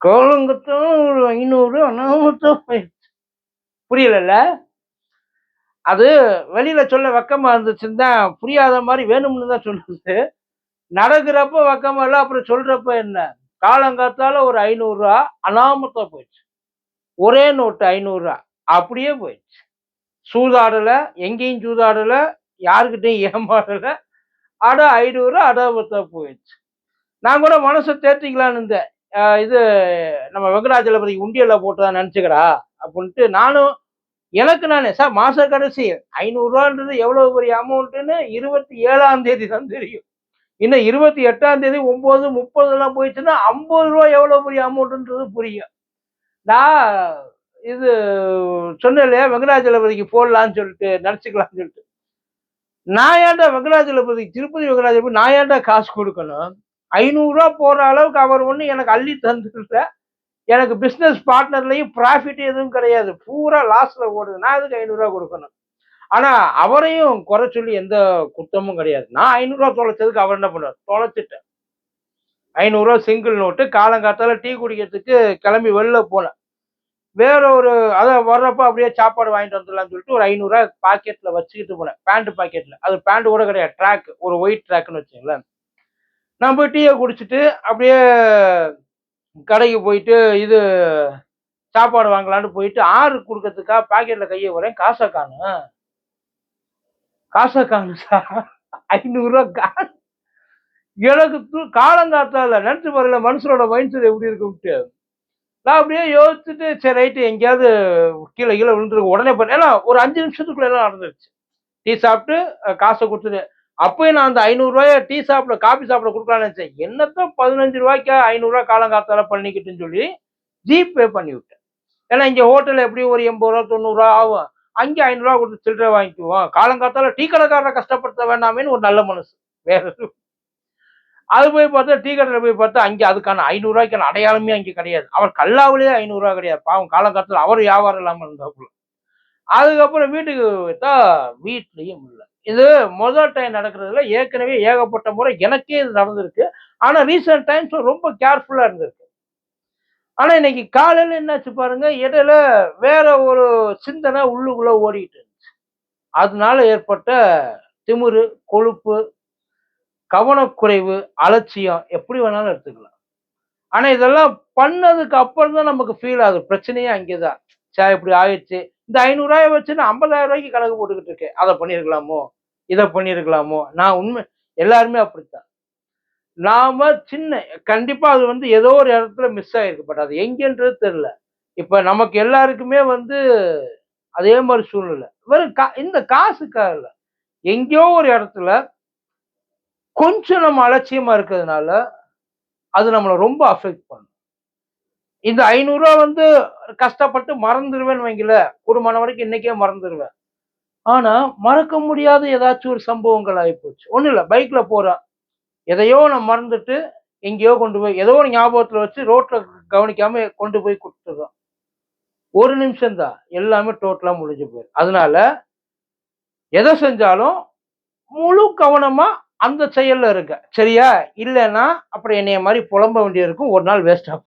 கோலங்கத்தும் ஒரு ஐநூறு அனாமத்தும் போயிடுச்சு. புரியலல்ல? அது வெளியில சொல்ல வெக்கமா இருந்துச்சுன்னு தான் புரியாத மாதிரி வேணும்னு தான் சொல்லுது. நடக்கிறப்ப வெக்கமா இல்லை அப்புறம் சொல்றப்ப என்ன? காலங்காத்தால ஒரு ஐநூறுரூவா அனாமத்தா போயிடுச்சு. ஒரே நோட்டு ஐநூறுரூவா. அப்படியே போயிடுச்சு. சூதாடலை எங்கேயும் சூதாடலை யாருக்கிட்டையும் ஏமாறலை. அட ஐநூறுரூவா அடாபத்தா போயிடுச்சு. நான் கூட மனசை தேர்த்திக்கலான்னு இருந்தேன். இது நம்ம வெங்கடாச்சலபதி உண்டியல்ல போட்டதா நினச்சிக்கிறா அப்படின்ட்டு நானும் எனக்கு நானே சார் மாச கடைசி ஐநூறுரூவான்றது எவ்வளவு பெரிய அமௌண்ட்டுன்னு இருபத்தி ஏழாம் தேதி தான் தெரியும். இன்னும் இருபத்தி எட்டாம் தேதி ஒம்பது முப்பதுலாம் போயிடுச்சுன்னா ஐம்பது ரூபா எவ்வளோ பெரிய அமௌண்ட்டுன்றது புரியும். நான் இது சொன்னேன் இல்லையா வெங்கடாஜலபதிக்கு போடலான்னு சொல்லிட்டு நினச்சிக்கலாம்னு சொல்லிட்டு. நான் ஏன்டா வெங்கடாஜலபதி திருப்பதி வெங்கடாஜலபதி நான் ஏன்டா காசு கொடுக்கணும்? ஐநூறுரூவா போடுற அளவுக்கு அவர் ஒன்றும் எனக்கு அள்ளி தந்துடல எனக்கு பிஸ்னஸ் பார்ட்னர்லையும் ப்ராஃபிட் எதுவும் கிடையாது. பூரா லாஸில் ஓடுது. நான் அதுக்கு ஐநூறுரூவா கொடுக்கணும்? ஆனால் அவரையும் குறை சொல்லி எந்த குத்தமும் கிடையாது. நான் ஐநூறுரூவா தொலைச்சதுக்கு அவர் என்ன பண்ணுவார்? தொலைச்சிட்டேன் ஐநூறுரூவா சிங்கிள் நோட்டு காலங்காத்தால் டீ குடிக்கிறதுக்கு கிளம்பி வெளில போனேன் வேற ஒரு அதை வர்றப்ப அப்படியே சாப்பாடு வாங்கிட்டு வந்துடலாம்னு சொல்லிட்டு ஒரு ஐநூறுரூவா பாக்கெட்டில் வச்சுக்கிட்டு போனேன் பேண்ட் பாக்கெட்டில் அது பேண்ட் கூட கிடையாது. ட்ராக் ஒரு ஒயிட் ட்ராக்னு வச்சுங்களேன் நான் போய் டீயை குடிச்சிட்டு அப்படியே கடைக்கு போயிட்டு இது சாப்பாடு வாங்கலான்னு போயிட்டு ஆறு கொடுக்கறதுக்காக பாக்கெட்டில் கையை வரேன் காசை காணும் காசை காணும் சார். ஐநூறுரூவா கா எனக்கு காலங்காத்தால நினச்சி பாருல மனுஷனோட மைண்ட் செட் எப்படி இருக்கும்ட்டு நான் அப்படியே யோசிச்சுட்டு சரி ரைட்டு எங்கேயாவது கீழே கீழே விழுந்துருக்கு உடனே பண்ண ஏன்னா ஒரு அஞ்சு நிமிஷத்துக்குள்ள எல்லாம் நடந்துருச்சு. டீ சாப்பிட்டு காசை கொடுத்துட்டு அப்பயும் நான் அந்த ஐநூறுரூவாய டீ சாப்பிட காபி சாப்பிட கொடுக்கலான்னு நினச்சேன். என்னத்தான் பதினஞ்சு ரூபாய்க்கா ஐநூறுரூவா காலங்காத்தால பண்ணிக்கிட்டுன்னு சொல்லி ஜிபே பண்ணி விட்டேன். ஏன்னா இங்கே ஹோட்டலில் எப்படியும் ஒரு எண்பது ரூபா தொண்ணூறுரூவா ஆகும். அங்கே ஐநூறுரூவா கொடுத்து சில்லறை வாங்கிக்குவோம். காலங்காத்தால டீ கடைக்காரரை கஷ்டப்படுத்த வேண்டாமேன்னு ஒரு நல்ல மனசு. வேற அது போய் பார்த்தா டீ கடையில் போய் பார்த்தா அங்கே அதுக்கான ஐநூறுரூவாய்க்கான அடையாளமே அங்கே கிடையாது. அவர் கல்லாவிலேயே ஐநூறுரூவா கிடையாது. பாவம் காலங்காலத்தில் அவர் வியாபாரம் இல்லாமல் இருந்தாப்புல. அதுக்கப்புறம் வீட்டுக்கு பார்த்தா வீட்லேயும் இல்லை. இது முதல் டைம் நடக்கிறதுல ஏற்கனவே ஏகப்பட்ட முறை எனக்கே இது நடந்திருக்கு. ஆனால் ரீசெண்ட் டைம்ஸ் ரொம்ப கேர்ஃபுல்லாக இருந்திருக்கு. ஆனால் இன்னைக்கு காலையில் என்னாச்சு பாருங்க இடையில வேற ஒரு சிந்தனை உள்ளுக்குள்ளே ஓடிட்டு இருந்துச்சு. அதனால ஏற்பட்ட திமுரு கொழுப்பு கவனக்குறைவு அலட்சியம் எப்படி வேணாலும் எடுத்துக்கலாம். ஆனால் இதெல்லாம் பண்ணதுக்கு அப்புறம் தான் நமக்கு ஃபீல் ஆகுது. பிரச்சனையே அங்கே தான் சே இப்படி ஆயிடுச்சு. இந்த ஐநூறுரூவாயை வச்சு நான் ஐம்பதாயிரம் ரூபாய்க்கு கணக்கு போட்டுக்கிட்டு இருக்கேன். அதை பண்ணியிருக்கலாமோ? இதை பண்ணியிருக்கலாமோ? நான் உண்மை எல்லாருமே அப்படித்தான். நாம சின்ன கண்டிப்பா அது வந்து ஏதோ ஒரு இடத்துல மிஸ் ஆகிருக்கு பட் அது எங்கன்றது தெரியல. இப்ப நமக்கு எல்லாருக்குமே வந்து அதே மாதிரி சூழ்நிலை. வெறும் கா இந்த காசுக்காக இல்லை. எங்கேயோ ஒரு இடத்துல கொஞ்சம் நம்ம அலட்சியமா இருக்கிறதுனால அது நம்மளை ரொம்ப அஃபெக்ட் பண்ணும். இந்த ஐநூறுரூவா வந்து கஷ்டப்பட்டு மறந்துடுவேன்னு வைங்கள குடும்பம் வரைக்கும் இன்னைக்கே மறந்துடுவேன் ஆனா மறக்க முடியாத ஏதாச்சும் ஒரு சம்பவங்கள் ஆகிப்போச்சு ஒன்றும் இல்லை பைக்ல போறேன். எதையோ நான் மறந்துட்டு எங்கேயோ கொண்டு போய் ஏதோ ஒரு ஞாபகத்துல வச்சு ரோட்ல கவனிக்காம கொண்டு போய் கொடுத்துருக்கோம் ஒரு நிமிஷம் தான் எல்லாமே டோட்டலா முடிஞ்சு போயிடும் அதனால எதை செஞ்சாலும் முழு கவனமா அந்த செயல்ல இருக்க சரியா? இல்லைன்னா அப்புறம் என்னைய மாதிரி புலம்ப வேண்டியிருக்கும் ஒரு நாள் வேஸ்ட் ஆகும்